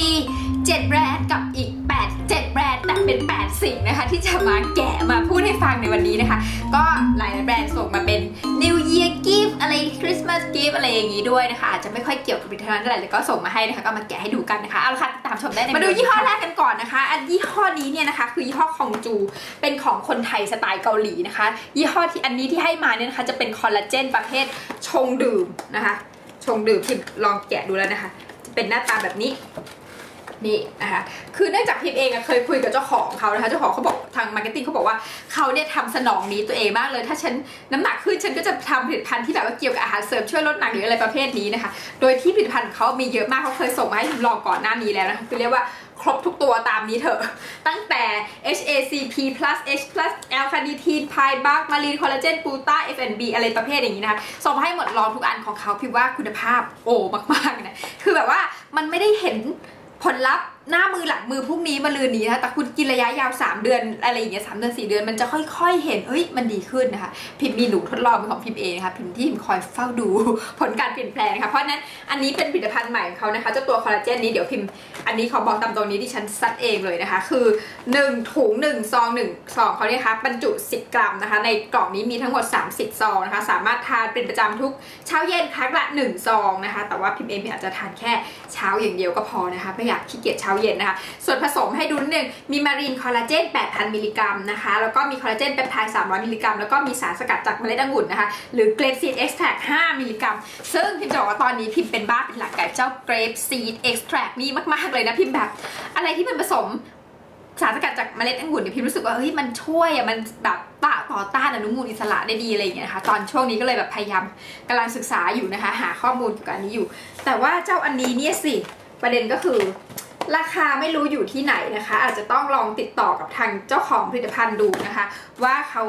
มี 7 แบรนด์กับอีก 8 7 แบรนด์แต่เป็น 8 สิ่งนะคะ ที่จะมาแกะมาพูดให้ฟังในวันนี้นะคะ ก็หลายแบรนด์ส่งมาเป็น New Year Gift อะไร Christmas Gift อะไรอย่างนี้ด้วยนะคะ อาจจะไม่ค่อยเกี่ยวกับผลิตภัณฑ์เท่าไหร่เลยก็ส่งมาให้นะคะ ก็มาแกะให้ดูกันนะคะเอาละค่ะติดตามชมได้ในมาดูยี่ห้อแรกกันก่อนนะคะ อันยี่ห้อนี้เนี่ยนะคะ คือยี่ห้อคองจูเป็นของคนไทยสไตล์เกาหลีนะคะ ยี่ห้อที่อันนี้ที่ให้มาเนี่ยนะคะจะเป็นคอลลาเจนประเภทชงดื่มนะคะ ชงดื่มพิมลองแกะดูแล้วนะคะ จะเป็นหน้าตาแบบนี้ นี่นะคะคือเนื่องจากพิมเองอเคยคุยกับเจ้าของเขานะคะเจ้าของเขาบอกทางมาร์เก็ตติ้งเขาบอกว่าเขาเนี่ยทำสนองนี้ตัวเองมากเลย ถ้าฉันน้ำหนักขึ้นฉันก็จะทำผลิตภัณฑ์ที่แบบว่าเกี่ยวกับอาหารเสริมช่วยลดหนักหรืออะไรประเภทนี้นะคะ โดยที่ผลิตภัณฑ์ของเขามีเยอะมากเขาเคยส่งมาให้พิมลองก่อนหน้านี้แล้วนะคะคือเรียกว่าครบทุกตัวตามนี้เถอะ ตั้งแต่ HACP plus H plus L carnitine p i b a r marine collagen b u t a FNB อะไรประเภทอย่างนี้นะคะส่งให้หมดลองทุกอันของเขาพิมว่าคุณภาพโอ้มากๆนะคือแบบว่ามันไม่ได้เห็น ผลลัพธ์ หน้ามือหลังมือพรุ่งนี้มาลืนนี้นะแต่คุณกินระยะยาว 3 เดือนอะไรอย่างเงี้ยสเดือน 4 เดือนมันจะค่อยๆ เห็นเฮ้ยมันดีขึ้นนะคะ พิมพ์มีหนูทดลองเป็นของพิมพ์เองนะคะพิมพ์ที่พิมพ์คอยเฝ้าดูผลการเปลี่ยนแปลงนะคะเพราะนั้นอันนี้เป็นผลิตภัณฑ์ใหม่ของเขานะคะเจ้าตัวคอลลาเจนนี้เดี๋ยวพิมพ์อันนี้ขอบอกตามตรงนี้ที่ฉันซัดเองเลยนะคะ คือ 1 ถุง 1 ซอง 1 ซองเขาเนี่ยคะบรรจุ 10 กรัมนะคะ ในกล่องนี้มีทั้งหมด 30 ซองนะคะ สามารถทานเป็นประจำทุกเช้าเย็นครั้งละ1ซองนะคะ แต่ว่าพิมพ์เองพิมอาจจะทานแค่เช้าอย่างเดียวก็พอนะคะไม่อยากขี้เกียจเช้าเย็นนะคะ ส่วนผสมให้ดูนิดนึงมีมารีนคอลลาเจน 8,000 มิลลิกรัมนะคะ แล้วก็มีคอลลาเจนเปปไทด์ 300 มิลลิกรัม แล้วก็มีสารสกัดจากเมล็ดองุ่นนะคะ หรือเกรปซีดเอ็กซ์แทร5มิลลิกรัม ซึ่งพิมจะบอกว่าตอนนี้พิมเป็นบ้าเป็นหลักกับเจ้าเกรปซีดเอ็กซ์แทรนี่มากๆเลยนะพิมแบบ อะไรที่มันผสมสารสกัดจากเมล็ดองุ่นเนี่ยพิมรู้สึกว่าเฮ้ยมันช่วยอะมันแบบตต่อต้านอนุมูลอิสระได้ดีอะไรอย่างเงี้ยนะคะตอนช่วงนี้ก็เลยแบบพยายามกำลังศึกษาอยู่นะคะ หาข้อมูลเกี่ยวกับอันนี้อยู่ แต่ว่าเจ้าอันนี้เนี่ยสิประเด็นก็คือ ราคาไม่รู้อยู่ที่ไหนนะคะ อาจจะต้องลองติดต่อกับทางเจ้าของผลิตภัณฑ์ดูนะคะ ว่าเขา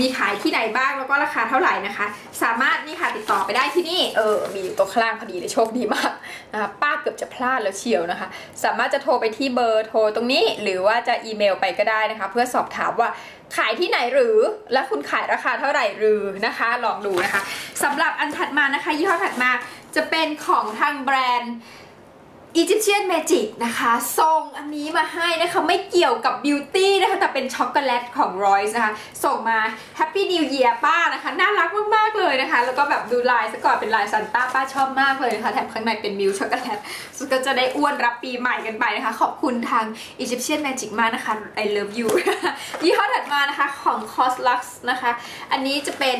มีขายที่ไหนบ้างแล้วก็ราคาเท่าไหร่นะคะ สามารถนี่ค่ะติดต่อไปได้ที่นี่เออมีอยู่ตรงข้างล่างพอดีเลยโชคดีมากนะคะป้าเกือบจะพลาดแล้วเชียวนะคะ สามารถจะโทรไปที่เบอร์โทรตรงนี้ หรือว่าจะอีเมลไปก็ได้นะคะ เพื่อสอบถามว่าขายที่ไหนหรือและคุณขายราคาเท่าไหร่หรือนะคะ ลองดูนะคะสำหรับอันถัดมานะคะยี่ห้อถัดมาจะเป็นของทางแบรนด์ Egyptian Magic นะคะส่งอันนี้มาให้นะคะไม่เกี่ยวกับบิวตี้นะคะแต่เป็นช็อกโกแลตของ Royce นะคะ ส่งมา Happy New Year ป้านะคะ น่ารักมาก ๆ เลยนะคะ แล้วก็แบบดูลายซะก่อนเป็นลายซันต้าป้าชอบมากเลยนะคะ แถมข้างในเป็นมิลช็อกโกแลตก็จะได้อ้วนรับปีใหม่กันไปนะคะ ขอบคุณทาง Egyptian Magic มากนะคะ I love you ยี่ห้อถัดมานะคะของ Coslux นะคะ อันนี้จะเป็น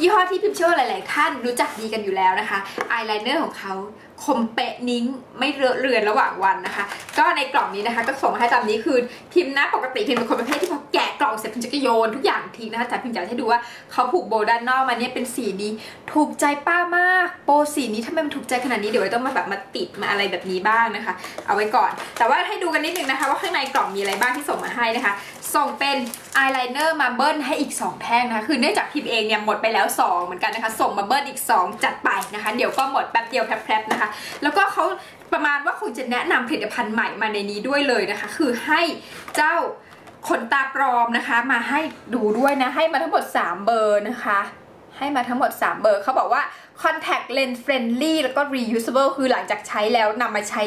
ยี่ห้อที่พิมเชื่อว่าหลาย ๆ ท่านรู้จักดีกันอยู่แล้วนะคะอายไลเนอร์ของเขาคมเปะนิ้งไม่เลอะเรือนระหว่างวันนะคะ ก็ในกล่องนี้นะคะ ก็ส่งมาให้ตามนี้คือพิมพ์นะปกติพิมพ์เป็นคนประเภทที่พอแกะกล่องเสร็จพิมจะโยนทุกอย่างทิ้งนะคะแต่พิมจะให้ดูว่าเขาผูกโบด้านนอกมาเนี่ยเป็นสีนี้ถูกใจป้ามากโปสีนี้ทำไมมันถูกใจขนาดนี้เดี๋ยวต้องมาแบบมาติดมาอะไรแบบนี้บ้างนะคะ เอาไว้ก่อน แต่ว่าให้ดูกันนิดนึงนะคะ ว่าข้างในกล่องมีอะไรบ้างที่ส่งมาให้นะคะ ส่งเป็นอายไลเนอร์มาเบิ้ลให้อีก 2 แท่งนะคะคือเนื่องจากพิมเองเนี่ยหมดไปแล้ว 2 เหมือนกันนะคะ ส่งมาเบิ้ลอีก 2 จัดไปนะคะ เดี๋ยวก็หมดแป๊บเดียวแพรบๆนะคะ แล้วก็เขาประมาณว่าคงจะแนะนำผลิตภัณฑ์ใหม่มาในนี้ด้วยเลยนะคะ คือให้เจ้าขนตาปลอมนะคะ มาให้ดูด้วยนะ ให้มาทั้งหมด 3 เบอร์นะคะให้มาทั้งหมด 3 เบอร์ เขาบอกว่า contact lens friendly แล้วก็ reusable คือหลังจากใช้แล้วนำมาใช้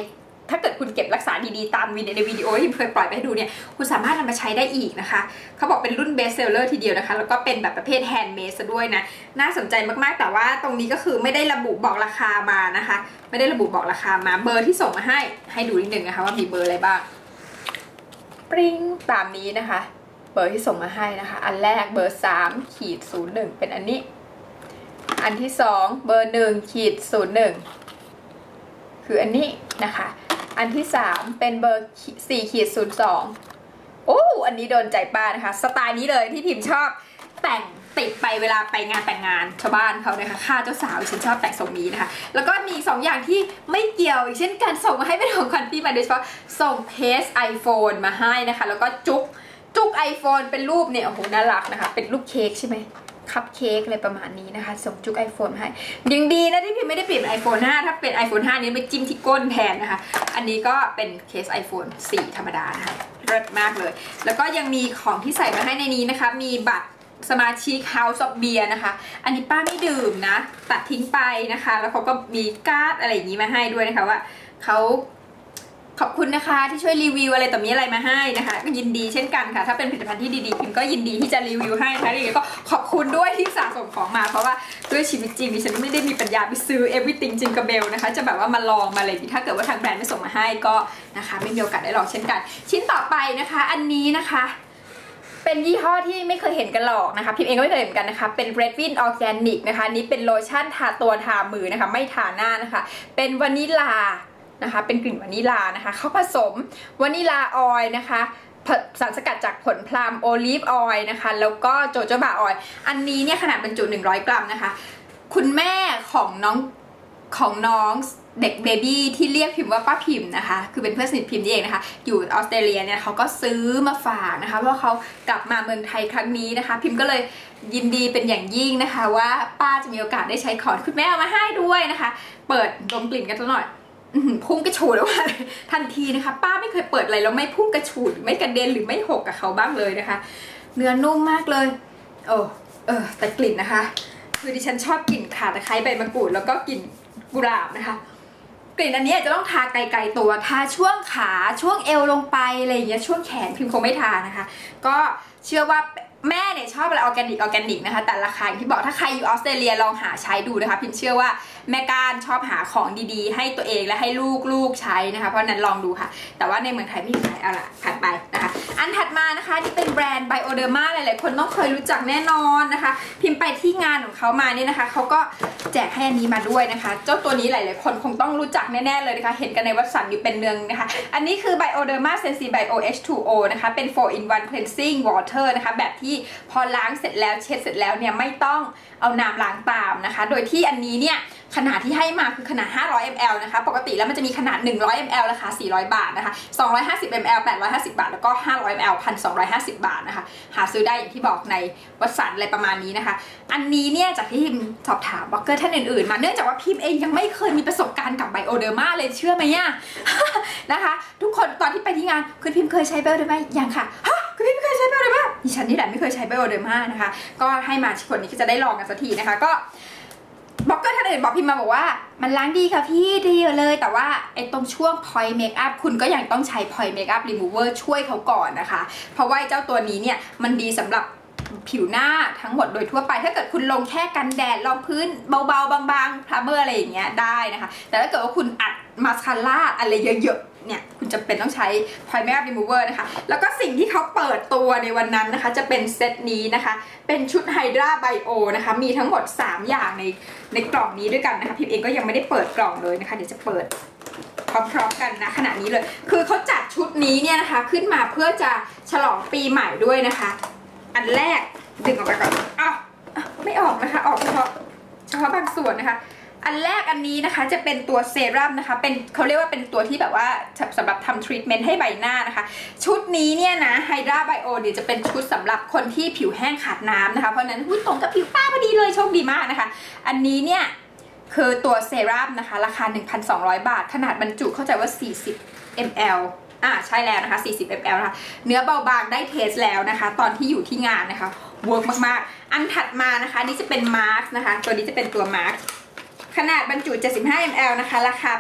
ถ้าเกิดคุณเก็บรักษาดีๆ ตามวิดีในวิดีโอที่เคยปล่อยไปให้ดูเนี่ยคุณสามารถนำมาใช้ได้อีกนะคะ เขาบอกเป็นรุ่นเบสเซลเลอร์ทีเดียวนะคะ แล้วก็เป็นแบบประเภทแฮนด์เมดซะด้วยนะ น่าสนใจมากๆ แต่ว่าตรงนี้ก็คือไม่ได้ระบุบอกราคามานะคะ ไม่ได้ระบุบอกราคามาเบอร์ที่ส่งมาให้ให้ดูนิดนึงนะคะว่ามีเบอร์อะไรบ้างปริ้งตามนี้นะคะ เบอร์ที่ส่งมาให้นะคะ อันแรกเบอร์3ขีด01เป็นอันนี้ อันที่2เบอร์1ขีด01คืออันนี้นะคะ อันที่ 3 เป็นเบอร์4ขีด02โอ้อันนี้โดนใจป้านะคะ สไตล์นี้เลยที่พิมชอบแต่งติดไปเวลาไปงานแต่งงานชาวบ้านเขานะคะค่าเจ้าสาวฉันชอบแต่งทรงนี้นะคะ แล้วก็มีสองอย่างที่ไม่เกี่ยวเช่นการส่งมาให้เป็นของขวัญปีใหม่โดยเฉพาะส่งเพส iPhone มาให้นะคะ แล้วก็จุกจุก iPhone เป็นรูปเนี่ยโอ้โหน่ารักนะคะ เป็นรูปเค้กใช่ไหม คัพเค้กอะไรประมาณนี้นะคะ ส่งจุก iPhone ให้ยังดีนะที่พิมไม่ได้เปลี่ยน iPhone 5 ถ้าเป็น iPhone 5 นี้ไม่จิ้มที่ก้นแทนนะคะ อันนี้ก็เป็นเคส iPhone 4 ธรรมดานะคะเลิศมากเลย แล้วก็ยังมีของที่ใส่มาให้ในนี้นะคะ มีบัตรสมาชิก House of Beer นะคะ อันนี้ป้าไม่ดื่มนะ ตัดทิ้งไปนะคะ แล้วเขาก็มีการ์ดอะไรอย่างนี้มาให้ด้วยนะคะว่าเขา ขอบคุณนะคะที่ช่วยรีวิวอะไรต่อมีอะไรมาให้นะคะ ก็ยินดีเช่นกันค่ะ ถ้าเป็นผลิตภัณฑ์ที่ดีๆพิมก็ยินดีที่จะรีวิวให้นะคะยังไงก็ขอบคุณด้วยที่สะสมของมา เพราะว่าด้วยชีวิตจริงดิฉันไม่ได้มีปัญญาไปซื้อ everything จิงกับเบลนะคะ จะแบบว่ามาลองมาอะไรอย่างนี้ถ้าเกิดว่าทางแบรนด์ไม่ส่งมาให้ก็นะคะ ไม่มีโอกาสได้ลองเช่นกัน ชิ้นต่อไปนะคะ อันนี้นะคะเป็นยี่ห้อที่ไม่เคยเห็นกันหรอกนะคะ พิมเองก็ไม่เคยเห็นกันนะคะ เป็น Red Win Organic นะคะนนี้เป็นโลชั่นทาตัวทามือนะคะ ไม่ทาหน้านะคะ เป็นวานิลา นะคะ เป็นกลิ่นวานิลานะคะ เขาผสมวานิลาออยล์นะคะสารสกัดจากผลพลัมโอลีฟออยล์นะคะ แล้วก็โจโจบาออยล์อันนี้เนี่ยขนาดบรรจุ 100 กรัมนะคะ คุณแม่ของน้องของน้องเด็กเบบี้ที่เรียกพิมพ์ว่าป้าพิมพ์นะคะ คือเป็นเพื่อนสนิทพิมพ์นี่เองนะคะ อยู่ออสเตรเลียเนี่ยเขาก็ซื้อมาฝากนะคะ เพราะเขากลับมาเมืองไทยครั้งนี้นะคะ พิมพ์ก็เลยยินดีเป็นอย่างยิ่งนะคะ ว่าป้าจะมีโอกาสได้ใช้ของคุณแม่เอามาให้ด้วยนะคะ เปิดดมกลิ่นกันสักหน่อย พุ่งกระฉูดออกมาทันทีนะคะ ป้าไม่เคยเปิดอะไรแล้วไม่พุ่งกระฉูดไม่กระเด็นหรือไม่หกกับเขาบ้างเลยนะคะ เนื้อนุ่มมากเลยโอ้เออแต่กลิ่นนะคะ คือดิฉันชอบกลิ่นข่าตะไคร้ใบมะกรูดแล้วก็กลิ่นกุหลาบนะคะ กลิ่นอันนี้อาจจะต้องทาไกลๆตัวทาช่วงขาช่วงเอวลงไปอะไรอย่างเงี้ยช่วงแขนพิมพ์คงไม่ทานะคะ ก็เชื่อว่า แม่เนี่ยชอบอะไรออร์แกนิกออร์แกนิกนะคะแต่ราคาอย่างที่บอกถ้าใครอยู่ออสเตรเลียลองหาใช้ดูนะคะพิมเชื่อว่าแม่ก้านชอบหาของดีๆ ให้ตัวเองและให้ลูกๆใช้นะคะเพราะนั้นลองดูค่ะ แต่ว่าในเมืองไทยไม่มีขายเอาละถัดไปนะคะอันถัดมานะคะที่เป็นแบรนด์ Bioderma หลายๆคนต้องเคยรู้จักแน่นอนนะคะ พิมพ์ไปที่งานของเขามาเนี่ยนะคะเขาก็แจกให้อันนี้มาด้วยนะคะ เจ้าตัวนี้หลายๆคนคงต้องรู้จักแน่ๆเลยนะคะ เห็นกันในวัดสันอยู่เป็นเนืองนะคะ อันนี้คือ Bioderma Sensi Bio H2O นะคะเป็น4 in 1 cleansing water นะคะแบบที่พอล้างเสร็จแล้วเช็ดเสร็จแล้วเนี่ยไม่ต้องเอาน้ำล้างตามนะคะ โดยที่อันนี้เนี่ยขนาดที่ให้มาคือขนาด 500 ml นะคะ ปกติแล้วมันจะมีขนาด 100 ml ราคา 400 บาทนะคะ 250 ml 850 บาท แล้วก็ 500 ml 1,250 บาทนะคะ หาซื้อได้อย่างที่บอกในวัสันอะไรประมาณนี้นะคะ อันนี้เนี่ยจากที่พิมสอบถามบล็อกเกอร์ท่านอื่นๆ มา เนื่องจากว่าพิมเองยังไม่เคยมีประสบการณ์กับไบโอเดอร์มาเลยเชื่อไหมเนี่ยนะคะ ทุกคนตอนที่ไปที่งาน คุณพิมเคยใช้ไบโอเดอร์มายังค่ะ ฮะ คุณพิมเคยใช้ไบโอเดอร์มาดิฉันนี่แหละไม่เคยใช้ไบโอเดอร์มานะคะ ก็ให้มาคนนี้ก็จะได้ลองกันสักทีนะคะ ก็บล็อกเกอร์ท่านอื่นบอกพิมมาบอกว่า มันล้างดีค่ะพี่ดีเลย แต่ว่าไอ้ตรงช่วง point makeup คุณก็ยังต้องใช้ point makeup remover ช่วยเขาก่อนนะคะ เพราะว่าเจ้าตัวนี้เนี่ยมันดีสำหรับผิวหน้าทั้งหมดโดยทั่วไป ถ้าเกิดคุณลงแค่กันแดดรองพื้นเบาๆ บางๆพลาเมอร์อะไรอย่างเงี้ยได้นะคะ แต่ถ้าเกิดว่าคุณอัดมาสคาร่าอะไรเยอะๆ เนี่ยคุณจะเป็นต้องใช้ point makeup remover นะคะ แล้วก็สิ่งที่เขาเปิดตัวในวันนั้นนะคะ จะเป็นเซตนี้นะคะ เป็นชุด Hydra Bio นะคะ มีทั้งหมด 3 อย่างในในกล่องนี้ด้วยกันนะคะ พิมเองก็ยังไม่ได้เปิดกล่องเลยนะคะ เดี๋ยวจะเปิดพร้อมๆกันนะขณะนี้เลย คือเขาจัดชุดนี้เนี่ยนะคะ ขึ้นมาเพื่อจะฉลองปีใหม่ด้วยนะคะ อันแรกดึงออกไปก่อนอ้าวอ้าวไม่ออกนะคะ ออกเฉพาะเฉพาะบางส่วนนะคะ อันแรกอันนี้นะคะจะเป็นตัวเซรั่มนะคะ เป็นเขาเรียกว่าเป็นตัวที่แบบว่าสำหรับทำทรีทเมนต์ให้ใบหน้านะคะ ชุดนี้เนี่ยนะไฮดราไบโอเดี๋ยวจะเป็นชุดสำหรับคนที่ผิวแห้งขาดน้ำนะคะ เพราะนั้นตรงกับผิวป้าพอดีเลยโชคดีมากนะคะ อันนี้เนี่ยคือตัวเซรั่มนะคะ ราคา 1,200 บาท ขนาดบรรจุเข้าใจว่า 40 ml อ่าใช่แล้วนะคะ 40 ml นะคะ เนื้อเบาบางได้เทสแล้วนะคะ ตอนที่อยู่ที่งานนะคะเวิร์กมากๆ อันถัดมานะคะ นี่จะเป็นมาร์กนะคะ ตัวนี้จะเป็นตัวมาร์ก ขนาดบรรจุ 75 ml นะคะ ราคา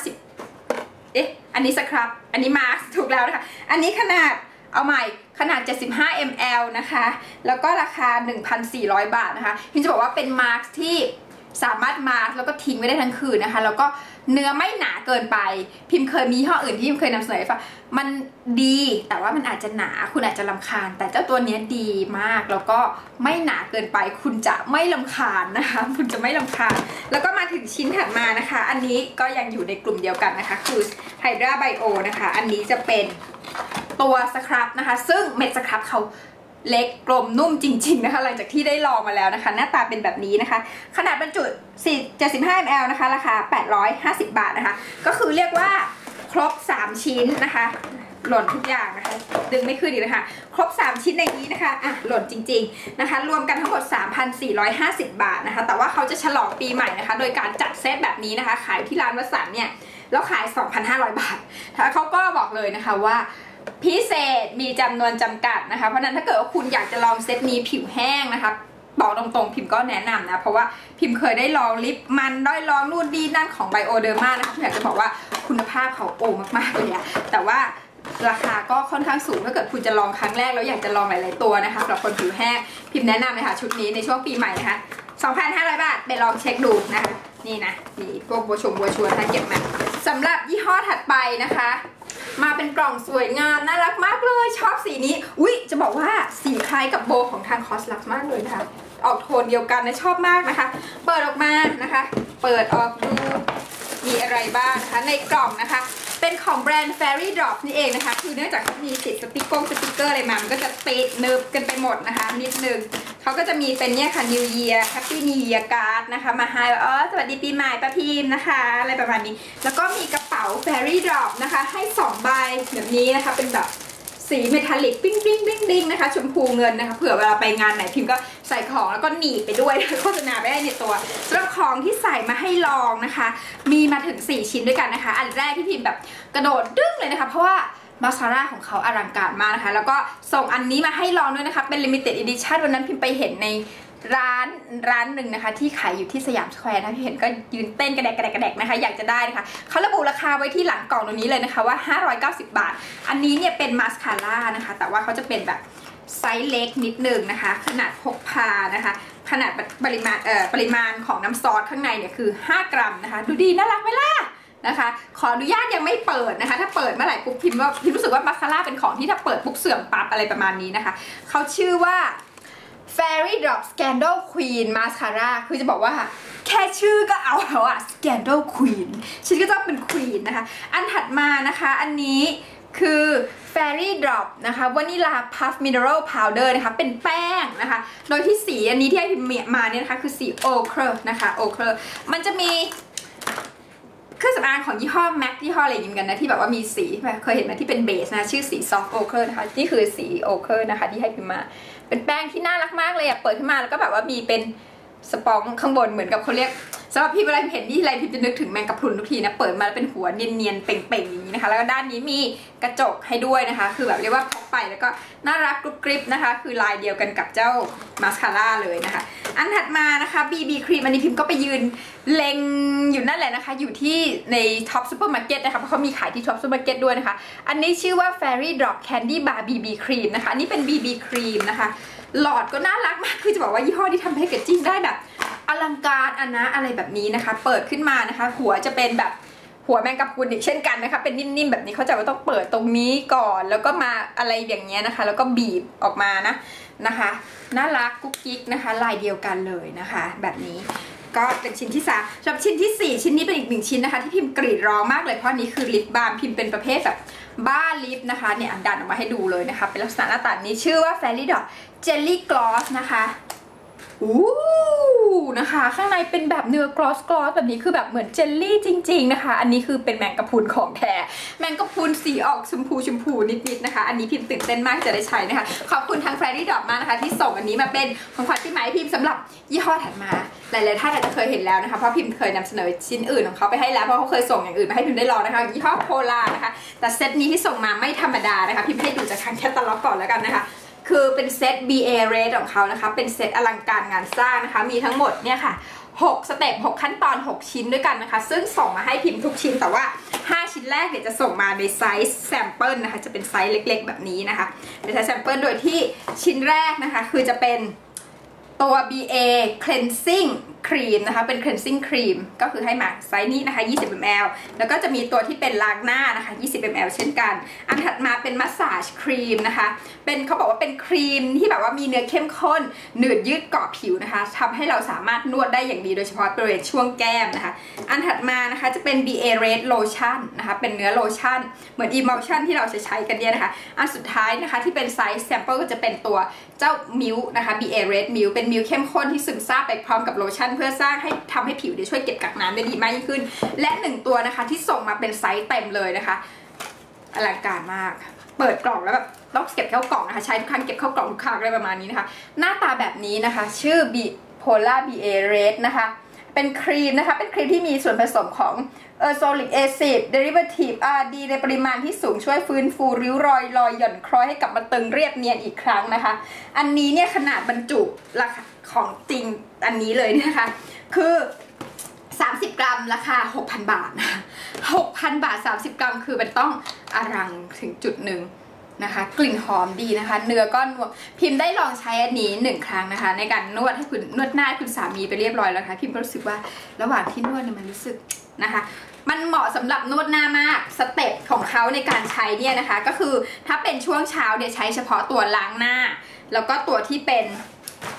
850 เอ๊ะ อันนี้สครับ อันนี้มาร์คถูกแล้วนะคะ อันนี้ขนาดเอาใหม่ขนาด 75 ml นะคะ แล้วก็ราคา 1,400 บาทนะคะพิมจะบอกว่าเป็นมาร์กที่ สามารถมาแล้วก็ทิ้งไว้ได้ทั้งคืนนะคะ แล้วก็เนื้อไม่หนาเกินไป พิมพ์เคยมียี่ออื่นที่พิมเคยนำเสนอให้ฟังมันดีแต่ว่ามันอาจจะหนาคุณอาจจะลำคาญ แต่เจ้าตัวนี้ดีมากแล้วก็ไม่หนาเกินไป คุณจะไม่ลำคาญนะคะ คุณจะไม่ลำคาญ แล้วก็มาถึงชิ้นถัดมานะคะ อันนี้ก็ยังอยู่ในกลุ่มเดียวกันนะคะ คือ Hydra Bio นะคะ อันนี้จะเป็นตัวสครับนะคะ ซึ่งเม็ดสครับเขา เล็กกลมนุ่มจริงๆนะคะหลังจากที่ได้ลองมาแล้วนะคะ หน้าตาเป็นแบบนี้นะคะ ขนาดบรรจุ4 75 ml นะคะ ราคา 850 บาทนะคะ ก็คือเรียกว่าครบ 3 ชิ้นนะคะ หล่นทุกอย่างนะคะ ดึงไม่ขึ้นอีกนะคะครบ 3 ชิ้นในนี้นะคะอะหล่นจริง ๆนะคะ รวมกันทั้งหมด 3,450 บาทนะคะ แต่ว่าเขาจะฉลองปีใหม่นะคะ โดยการจัดเซตแบบนี้นะคะ ขายที่ร้านวสันเนี่ยแล้วขาย 2,500 บาทเขาก็บอกเลยนะคะว่า พิเศษมีจำนวนจำกัดนะคะ เพราะนั้นถ้าเกิดว่าคุณอยากจะลองเซตนี้ผิวแห้งนะคะบอกตรงๆพิมพ์ก็แนะนำนะ เพราะว่าพิมพ์เคยได้ลองลิปมันได้ลองนู่นดีนั่นของไบโอเดอร์มานะคะอยากจะบอกว่าคุณภาพเขาโอมากๆเลยอะแต่ว่าราคาก็ค่อนข้างสูงถ้าเกิดคุณจะลองครั้งแรกแล้วอยากจะลองหลายๆตัวนะคะสำหรับคนผิวแห้งพิมพ์แนะนำเลยค่ะชุดนี้ในช่วงปีใหม่นะคะ 2,500 บาท ไปลองเช็คดูนะคะ นี่นะนี่พวกบัวชมบัวชวนถ้าเก็บมาสำหรับยี่ห้อถัดไปนะคะ มาเป็นกล่องสวยงามน่ารักมากเลยชอบสีนี้ อุ้ยจะบอกว่าสีคล้ายกับโบของทางคอสลักมากเลยนะคะ ออกโทนเดียวกันนะชอบมากนะคะ เปิดออกมานะคะ เปิดออกดูมีอะไรบ้างนะคะในกล่องนะคะ เป็นของแบรนด์ Fairy Drop นี่เองนะคะ คือเนื่องจากมีติดสติกเกอร์สติกเกอร์อะไรมา มันก็จะติดเนิบกันไปหมดนะคะ นิดนึง เขาก็จะมีเป็นเนี่ยค่ะ New Year Happy New Year Card นะคะ มาให้ว่าอ๋อสวัสดีปีใหม่ป้าพิมพ์นะคะ อะไรประมาณนี้ แล้วก็มีกระเป๋า Fairy Drop นะคะ ให้2ใบแบบนี้นะคะเป็นแบบสีเมทัลลิกปิ้งปิ้งปิ้งปิ้งนะคะ ชมพูเงินนะคะ เผื่อเวลาไปงานไหนพิมพ์ก็ใส่ของแล้วก็หนีไปด้วยโฆษณาไปได้ในตัวสำหรับของที่ใส่มาให้ลองนะคะ มีมาถึง 4 ชิ้นด้วยกันนะคะ อันแรกที่พิมพ์แบบกระโดดดึ้งเลยนะคะ เพราะว่า มาสคาร่าของเขาอลังการมากนะคะ แล้วก็ส่งอันนี้มาให้ลองด้วยนะคะ เป็น limited edition วันนั้นพิมไปเห็นในร้านร้านหนึ่งนะคะ ที่ขายอยู่ที่สยามสแควร์นะพี่เห็นก็ยืนเต้นกระแดกกระแดกกระแดกนะคะ อยากจะได้นะคะเขาระบุราคาไว้ที่หลังกล่องตรงนี้เลยนะคะว่า 590 บาท อันนี้เนี่ยเป็นมาสคาร่านะคะ แต่ว่าเขาจะเป็นแบบไซส์เล็กนิดนึงนะคะ ขนาดพกพานะคะ ขนาดปริมาณเอ่อปริมาณของน้ำซอสข้างในเนี่ยคือ 5 กรัมนะคะ ดูดีน่ารักไหมล่ะ นะคะ ขออนุญาตยังไม่เปิดนะคะ ถ้าเปิดเมื่อไหร่ปุ๊บพิมพ์ว่าพิมรู้สึกว่ามาสคาร่าเป็นของที่ถ้าเปิดปุ๊บเสื่อมปั๊บอะไรประมาณนี้นะคะเขาชื่อว่า Fairy Drop Scandal Queen Mascara คือจะบอกว่าแค่ชื่อก็เอาแล้วอะ Scandal Queen ฉันก็ต้องเป็น Queen นะคะ อันถัดมานะคะ อันนี้คือ Fairy Drop นะคะ Vanilla Puff Mineral Powder นะคะ เป็นแป้งนะคะ โดยที่สีอันนี้ที่ให้พิมพ์มาเนี่ยนะคะ คือสี Ochre นะคะ Ochre มันจะมี เครื่องสำอางของยี่ห้อ MAC ยี่ห้ออะไรยิ้มกันนะที่แบบว่ามีสีเคยเห็นไหมที่เป็นเบสนะชื่อสี soft ochre นะคะนี่คือสี ochre นะคะที่ให้พิมมา เป็นแป้งที่น่ารักมากเลยอะเปิดขึ้นมาแล้วก็แบบว่ามีเป็นสปองข้างบนเหมือนกับเขาเรียก สำหรับพี่เวลาเห็นนี่อะไรพี่จะนึกถึงแมงกะพรุนทุกทีนะ เปิดมาแล้วเป็นหัวเนียนๆ เป่งๆ อย่างนี้นะคะ แล้วก็ด้านนี้มีกระจกให้ด้วยนะคะ คือแบบเรียกว่าพกไปแล้วก็น่ารักกรุบกริบนะคะ คือลายเดียวกันกับเจ้ามาสคาร่าเลยนะคะ อันถัดมานะคะ BB ครีมอันนี้พิมพ์ก็ไปยืนเล็งอยู่นั่นแหละนะคะ อยู่ที่ในท็อปซูเปอร์มาร์เก็ตนะคะ เพราะเขามีขายที่ท็อปซูเปอร์มาร์เก็ตด้วยนะคะ อันนี้ชื่อว่า Fairy Drop Candy Bar BB Cream นะคะ อันนี้เป็น BB ครีมนะคะ หลอดก็น่ารักมาก คือจะบอกว่ายี่ห้อที่ทำแพคเกจจิ้งได้แบบ อลังการอันนะอะไรแบบนี้นะคะ เปิดขึ้นมานะคะ หัวจะเป็นแบบหัวแมงกะพรุนอีกเช่นกันนะคะ เป็นนิ่มๆแบบนี้เขาจะว่าต้องเปิดตรงนี้ก่อนแล้วก็มาอะไรอย่างเงี้ยนะคะ แล้วก็บีบออกมานะนะคะน่ารักกุ๊กกิ๊กนะคะ ลายเดียวกันเลยนะคะ แบบนี้ก็เป็นชิ้นที่สามสำหรับชิ้นที่ 4 ชิ้นนี้เป็นอีกหนึ่งชิ้นนะคะ ที่พิมพ์กรีดร้องมากเลยเพราะนี้คือลิปบาล์มพิมพ์เป็นประเภทแบบบ้าลิปนะคะเนี่ยดันออกมาให้ดูเลยนะคะ เป็นลักษณะหน้าตานี้ชื่อว่า Fairy Dot Jelly Gloss นะคะ อู้นะคะ ข้างในเป็นแบบเนื้อกลอสกลอสแบบนี้คือแบบเหมือนเจลลี่จริง ๆ นะคะ อันนี้คือเป็นแมงกะพรุนของแท้แมงกะพรุนสีออกชมพูชมพูนิดๆนะคะ อันนี้พิมพ์ตื่นเต้นมากจะได้ใช้นะคะ ขอบคุณทาง Fairy Dot มากนะคะ ที่ส่งอันนี้มาเป็นของขวัญที่หมายพิมพ์สำหรับยี่ห้อถัดมา หลายๆท่านอาจจะเคยเห็นแล้วนะคะเพราะพิมพ์เคยนำเสนอชิ้นอื่นของเขาไปให้แล้วเพราะเขาเคยส่งอย่างอื่นมาให้พิมพ์ได้ลองนะคะยี่ห้อโพลานะคะ แต่เซตนี้ที่ส่งมาไม่ธรรมดานะคะ พิมพ์ให้ดูจากทางแคตตาล็อกก่อนแล้วกันนะคะ คือเป็นเซต BA Rate ของเขานะคะ เป็นเซตอลังการงานสร้างนะคะ มีทั้งหมดเนี่ยค่ะ6สเต็ป6ขั้นตอน 6 ชิ้นด้วยกันนะคะ ซึ่งส่งมาให้พิมพ์ทุกชิ้นแต่ว่า 5 ชิ้นแรกเนี่ยจะส่งมาในไซส์แซมเปิลนะคะ จะเป็นไซส์เล็กๆ แบบนี้นะคะเป็นไซส์แซมเปิลโดยที่ชิ้นแรกนะคะ คือจะเป็นตัว BA cleansing cream นะคะ เป็น cleansing cream ก็คือให้มาไซส์นี้นะคะ 20 ml แล้วก็จะมีตัวที่เป็นล้างหน้านะคะ 20 ml เช่นกัน อันถัดมาเป็น massage cream นะคะ เป็นเขาบอกว่าเป็นครีมที่แบบว่ามีเนื้อเข้มข้น หนืดยืดเกาะผิวนะคะทำให้เราสามารถนวดได้อย่างดีโดยเฉพาะบริเวณช่วงแก้มนะคะ อันถัดมานะคะจะเป็น BA red lotion นะคะ เป็นเนื้อโลชั่น เหมือน emulsion ที่เราจะใช้กันเนี่ยนะคะ อันสุดท้ายนะคะที่เป็นไซส์ sample ก็จะเป็นตัวเจ้ามิวนะคะ BA red milk เป็นมิวเข้มข้นที่ซึมซาบไปพร้อมกับโลชั่นเพื่อสร้างให้ทำให้ผิวได้ช่วยเก็บกักน้ำได้ดีมากยิ่งขึ้น และหนึ่งตัวนะคะที่ส่งมาเป็นไซส์เต็มเลยนะคะอลังการมาก เปิดกล่องแล้วแบบต้องเก็บเข้ากล่องนะคะ ใช้ทุกครั้งเก็บเข้ากล่องทุกครั้งอะไรประมาณนี้นะคะ หน้าตาแบบนี้นะคะ ชื่อบีโพล่าบีเอเรสนะคะ เป็นครีมนะคะ เป็นครีมที่มีส่วนผสมของเออโซลิกแอซิดเดริเวทีฟอาร์ดีในปริมาณที่สูงช่วยฟื้นฟูริ้วรอยรอยหย่อนคล้อยให้กลับมาตึงเรียบเนียนอีกครั้งนะคะ อันนี้เนี่ยขนาดบรรจุราคาของจริงอันนี้เลยนะคะ คือ 30 กรัมราคา 6,000 บาท 6,000 บาท 30 กรัม คือมันต้องอรังถึงจุดหนึ่ง นะคะ กลิ่นหอมดีนะคะ เนื้อก็นวลพิมพ์ได้ลองใช้อันนี้หนึ่งครั้งนะคะ ในการนวดให้คุณนวดหน้าคุณสามีไปเรียบร้อยแล้วค่ะพิมพ์ก็รู้สึกว่าระหว่างที่นวดเนี่ยมันรู้สึกนะคะมันเหมาะสำหรับนวดหน้ามากสเต็ปของเขาในการใช้เนี่ยนะคะ ก็คือถ้าเป็นช่วงเช้าเนี่ยใช้เฉพาะตัวล้างหน้า แล้วก็ตัวที่เป็น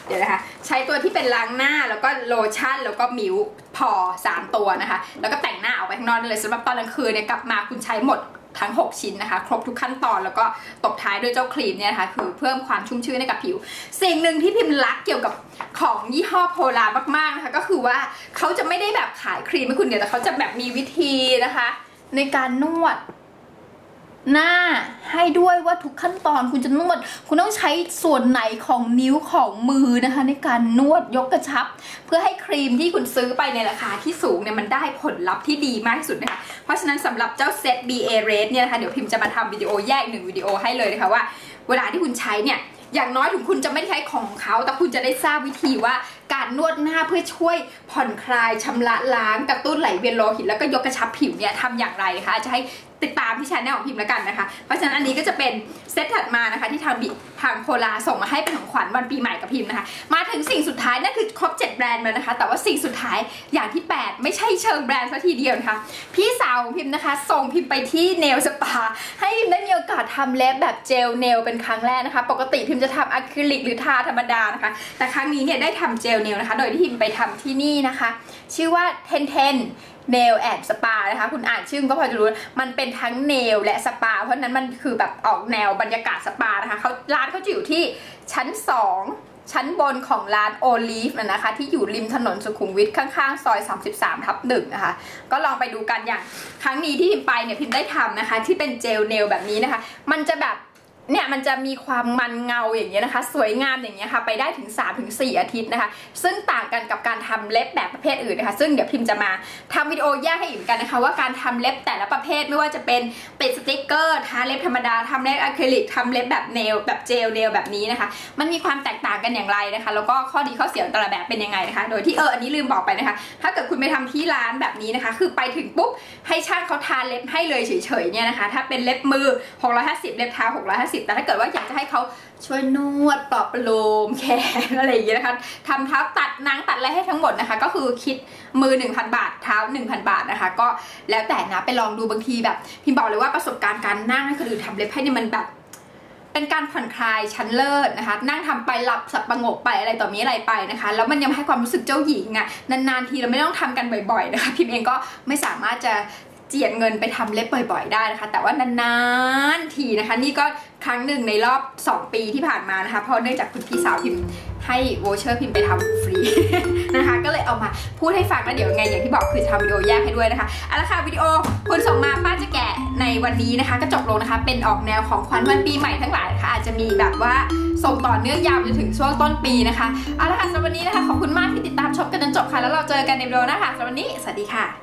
เดี๋ยวนะคะใช้ตัวที่เป็นล้างหน้าแล้วก็โลชั่น แล้วก็มิวพอ 3 ตัวนะคะ แล้วก็แต่งหน้าออกไปข้างนอกเลยสำหรับตอนกลางคืนเนี่ยกลับมาคุณใช้หมด ทั้ง 6 ชิ้นนะคะ ครบทุกขั้นตอนแล้วก็ตบท้ายด้วยเจ้าครีมเนี่ยนะคะคือเพิ่มความชุ่มชื้นให้กับผิว สิ่งหนึ่งที่พิมพ์รักเกี่ยวกับของยี่ห้อโพลามากๆนะคะก็คือว่าเขาจะไม่ได้แบบขายครีมให้คุณเดียวแต่เขาจะแบบมีวิธีนะคะ ในการนวด หน้าให้ด้วยว่าทุกขั้นตอนคุณจะนวด คุณต้องใช้ส่วนไหนของนิ้วของมือนะคะ ในการนวดยกกระชับ เพื่อให้ครีมที่คุณซื้อไปในราคาที่สูงเนี่ยมันได้ผลลัพธ์ที่ดีมากที่สุดนะคะ เพราะฉะนั้นสำหรับเจ้าเซต BA Red เนี่ยนะคะเดี๋ยวพิมพ์จะมาทำวิดีโอแยกหนึ่งวิดีโอให้เลยนะคะว่า เวลาที่คุณใช้เนี่ยอย่างน้อยถึงคุณจะไม่ใช้ของเขา แต่คุณจะได้ทราบวิธีว่าการนวดหน้าเพื่อช่วยผ่อนคลายชำระล้างกระตุ้นไหลเวียนโลหิตแล้วก็ยกกระชับผิวเนี่ยทำอย่างไรคะจะให้ติดตามที่ชแนลของพิมพ์แล้วกันนะคะ เพราะฉะนั้นอันนี้ก็จะเป็นเซตถัดมานะคะที่ทางบิทางโพลาส่งมาให้เป็นของขวัญวันปีใหม่กับพิมพ์นะคะ มาถึงสิ่งสุดท้ายนั่นคือครบ 7 แบรนด์แล้วนะคะ แต่ว่าสิ่งสุดท้ายอย่างที่ 8 ไม่ใช่เชิงแบรนด์ซะทีเดียวนะคะพี่สาวของพิมพ์นะคะ ส่งพิมพ์ไปที่เนลสปาให้พิมพ์ได้มีโอกาสทำเล็บแบบเจลเนลเป็นครั้งแรกนะคะ ปกติพิมพ์จะทำอะคริลิกหรือทาธรรมดานะคะ แต่ครั้งนี้เนี่ยได้ทำเจลเนลนะคะ โดยที่พิมไปทำที่นี่นะคะ ชื่อว่าเทนเทนเนลแอนสปานะคะ คุณอ่านชื่อก็พอจะรู้ มันเป็นทั้งเนลและสปา เพราะนั้นมันคือแบบออกแนวบรรยากาศสปานะคะเขาร้านเขาจะอยู่ที่ชั้น 2ชั้นบนของร้านโอลีฟนะคะ ที่อยู่ริมถนนสุขุมวิทข้างๆ ซอย 33 ทับหนึ่งนะคะ ก็ลองไปดูกันอย่าง ครั้งนี้ที่พิมไปเนี่ยพิมได้ทำนะคะ ที่เป็นเจลเนลแบบนี้นะคะ มันจะแบบ เนี่ยมันจะมีความมันเงาอย่างเงี้ยนะคะ สวยงามอย่างเงี้ยค่ะ ไปได้ถึง 3-4 อาทิตย์นะคะ ซึ่งต่างกันกับการทำเล็บแบบประเภทอื่นนะคะ ซึ่งเดี๋ยวพิมพ์จะมาทำวิดีโอแยกให้อีกเหมือนกันนะคะ ว่าการทำเล็บแต่ละประเภทไม่ว่าจะเป็นติดสติกเกอร์ทาเล็บธรรมดาทำเล็บอะคริลิกทำเล็บแบบเนลแบบเจลเนลแบบนี้นะคะ มันมีความแตกต่างกันอย่างไรนะคะ แล้วก็ข้อดีข้อเสียของแต่ละแบบเป็นยังไงนะคะ โดยที่เอออันนี้ลืมบอกไปนะคะ ถ้าเกิดคุณไปทำที่ร้านแบบนี้นะคะ คือไปถึงปุ๊บให้ช่างเขาทาเล็บให้เลยเฉยๆเนี่ยนะคะ ถ้าเป็นเล็บมือ 650 เล็บเท้า650แต่ถ้าเกิดว่าอยากจะให้เขาช่วยนวดปลอบประโลมแขนอะไรอย่างเงี้ยนะคะทำเท้าตัดนังตัดอะไรให้ทั้งหมดนะคะ ก็คือคิดมือ 1,000 บาท เท้า 1,000 บาทนะคะ ก็แล้วแต่นะไปลองดูบางทีแบบพิมบอกเลยว่าประสบการณ์การนั่งให้คนอื่นทำเล็บให้เนี่ยมันแบบเป็นการผ่อนคลายชั้นเลิศนะคะ นั่งทำไปหลับสับประงกไปอะไรต่อมีอะไรไปนะคะ แล้วมันยังให้ความรู้สึกเจ้าหญิงอะ่ะนานๆทีเราไม่ต้องทำกันบ่อยๆนะคะ พิมเองก็ไม่สามารถจะ จียดเงินไปทำเล็บบ่อยๆได้นะคะ แต่ว่านานๆทีนะคะ นี่ก็ครั้งหนึ่งในรอบ 2 ปีที่ผ่านมานะคะ เพราะเนื่องจากคุณพี่สาวพิมให้โวเชอร์พิมไปทำฟรีนะคะ ก็เลยเอามาพูดให้ฟังแล้วเดี๋ยวไงอย่างที่บอกคือทำวิดีโอแยกให้ด้วยนะคะเอาละค่ะวิดีโอคุณส่งมาป้าจะแกะในวันนี้นะคะก็จบลงนะคะ เป็นออกแนวของขวัญวันปีใหม่ทั้งหลายนะคะอาจจะมีแบบว่าส่งต่อเนื่องยาวจนถึงช่วงต้นปีนะคะเอาละค่ะสำหรับวันนี้นะคะขอบคุณมากที่ติดตามชมกันจนจบค่ะแล้วเราเจอกันในวิดีโอหนะคะสำหรับวันนี้สวัสดีค่ะ